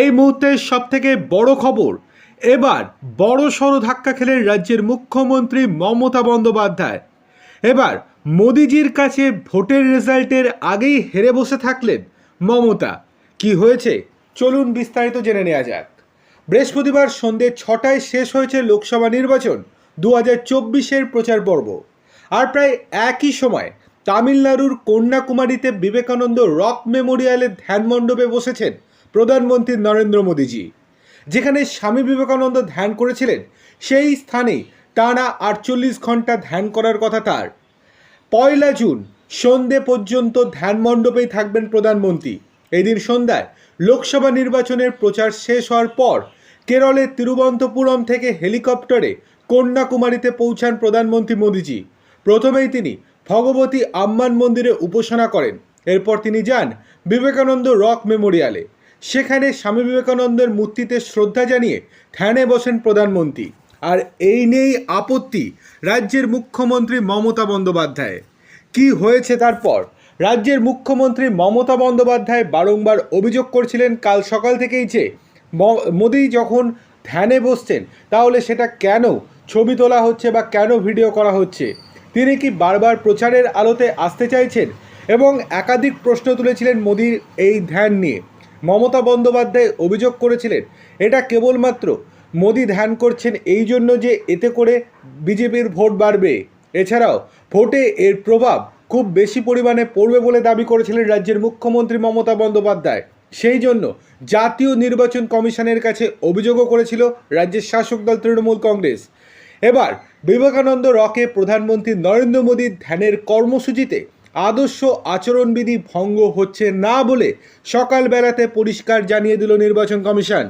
এই মুহূর্তের সব থেকে বড় খবর। এবার বড় সড়ো ধাক্কা খেলেন রাজ্যের মুখ্যমন্ত্রী মমতা বন্দ্যোপাধ্যায়। এবার মোদিজির কাছে ভোটের রেজাল্টের আগেই হেরে বসে থাকলেন মমতা। কি হয়েছে? চলুন বিস্তারিত জেনে নেওয়া যাক। বৃহস্পতিবার সন্ধে ছটায় শেষ হয়েছে লোকসভা নির্বাচন দু হাজার চব্বিশের প্রচার পর্ব। আর প্রায় একই সময় তামিলনাড়ুর কন্যাকুমারীতে বিবেকানন্দ রক মেমোরিয়ালের ধ্যান মণ্ডপে বসেছেন প্রধানমন্ত্রী নরেন্দ্র মোদীজি, যেখানে স্বামী বিবেকানন্দ ধ্যান করেছিলেন, সেই স্থানে টানা আটচল্লিশ ঘণ্টা ধ্যান করার কথা তার। পয়লা জুন, সন্ধে পর্যন্ত ধ্যান মণ্ডপেই থাকবেন প্রধানমন্ত্রী। এদিন সন্ধ্যায় লোকসভা নির্বাচনের প্রচার শেষ হওয়ার পর কেরলের তিরুবন্তপুরম থেকে হেলিকপ্টারে কন্যাকুমারীতে পৌঁছান প্রধানমন্ত্রী মোদীজি। প্রথমেই তিনি ভগবতী আম্মান মন্দিরে উপাসনা করেন। এরপর তিনি যান বিবেকানন্দ রক মেমোরিয়ালে। সেখানে স্বামী বিবেকানন্দের মূর্তিতে শ্রদ্ধা জানিয়ে ধ্যানে বসেন প্রধানমন্ত্রী। আর এই নিয়েই আপত্তি রাজ্যের মুখ্যমন্ত্রী মমতা বন্দ্যোপাধ্যায় কি হয়েছে তারপর? রাজ্যের মুখ্যমন্ত্রী মমতা বন্দ্যোপাধ্যায় বারংবার অভিযোগ করছিলেন কাল সকাল থেকেই যে মোদি যখন ধ্যানে বসছেন, তাহলে সেটা কেন ছবি তোলা হচ্ছে বা কেন ভিডিও করা হচ্ছে? তিনি কি বারবার প্রচারের আলোতে আসতে চাইছেন? এবং একাধিক প্রশ্ন তুলেছিলেন মোদির এই ধ্যান নিয়ে। মমতা বন্দ্যোপাধ্যায় অভিযোগ করেছিলেন, এটা কেবলমাত্র মোদি ধ্যান করছেন এই জন্য যে এতে করে বিজেপির ভোট বাড়বে। এছাড়াও ভোটে এর প্রভাব খুব বেশি পরিমাণে পড়বে বলে দাবি করেছিলেন রাজ্যের মুখ্যমন্ত্রী মমতা বন্দ্যোপাধ্যায়। সেই জন্য জাতীয় নির্বাচন কমিশনের কাছে অভিযোগও করেছিল রাজ্যের শাসক দল তৃণমূল কংগ্রেস। এবার বিবেকানন্দ রকে প্রধানমন্ত্রী নরেন্দ্র মোদীর ধ্যানের কর্মসূচিতে আদর্শ আচরণবিধি ভঙ্গ হচ্ছে না বলে সকালবেলাতে পরিষ্কার জানিয়ে দিল নির্বাচন কমিশন।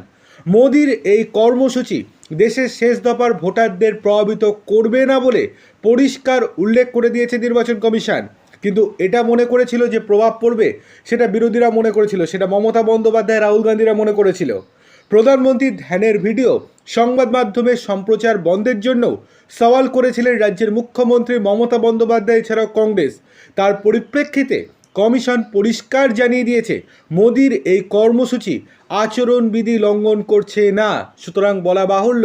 মোদির এই কর্মসূচি দেশের শেষ দফার ভোটারদের প্রভাবিত করবে না বলে পরিষ্কার উল্লেখ করে দিয়েছে নির্বাচন কমিশন। কিন্তু এটা মনে করেছিল যে প্রভাব পড়বে, সেটা বিরোধীরা মনে করেছিল, সেটা মমতা বন্দ্যোপাধ্যায়, রাহুল গান্ধীরা মনে করেছিল। প্রধানমন্ত্রীর ধ্যানের ভিডিও সংবাদ মাধ্যমে সম্প্রচার বন্ধের জন্য সওয়াল করেছিলেন রাজ্যের মুখ্যমন্ত্রী মমতা বন্দ্যোপাধ্যায় এছাড়াও কংগ্রেস। তার পরিপ্রেক্ষিতে কমিশন পরিষ্কার জানিয়ে দিয়েছে, মোদির এই কর্মসূচি আচরণবিধি লঙ্ঘন করছে না। সুতরাং বলা বাহুল্য,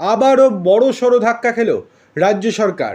আবারও বড় সড়ো ধাক্কা খেল রাজ্য সরকার।